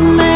on.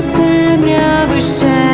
з темряви ще.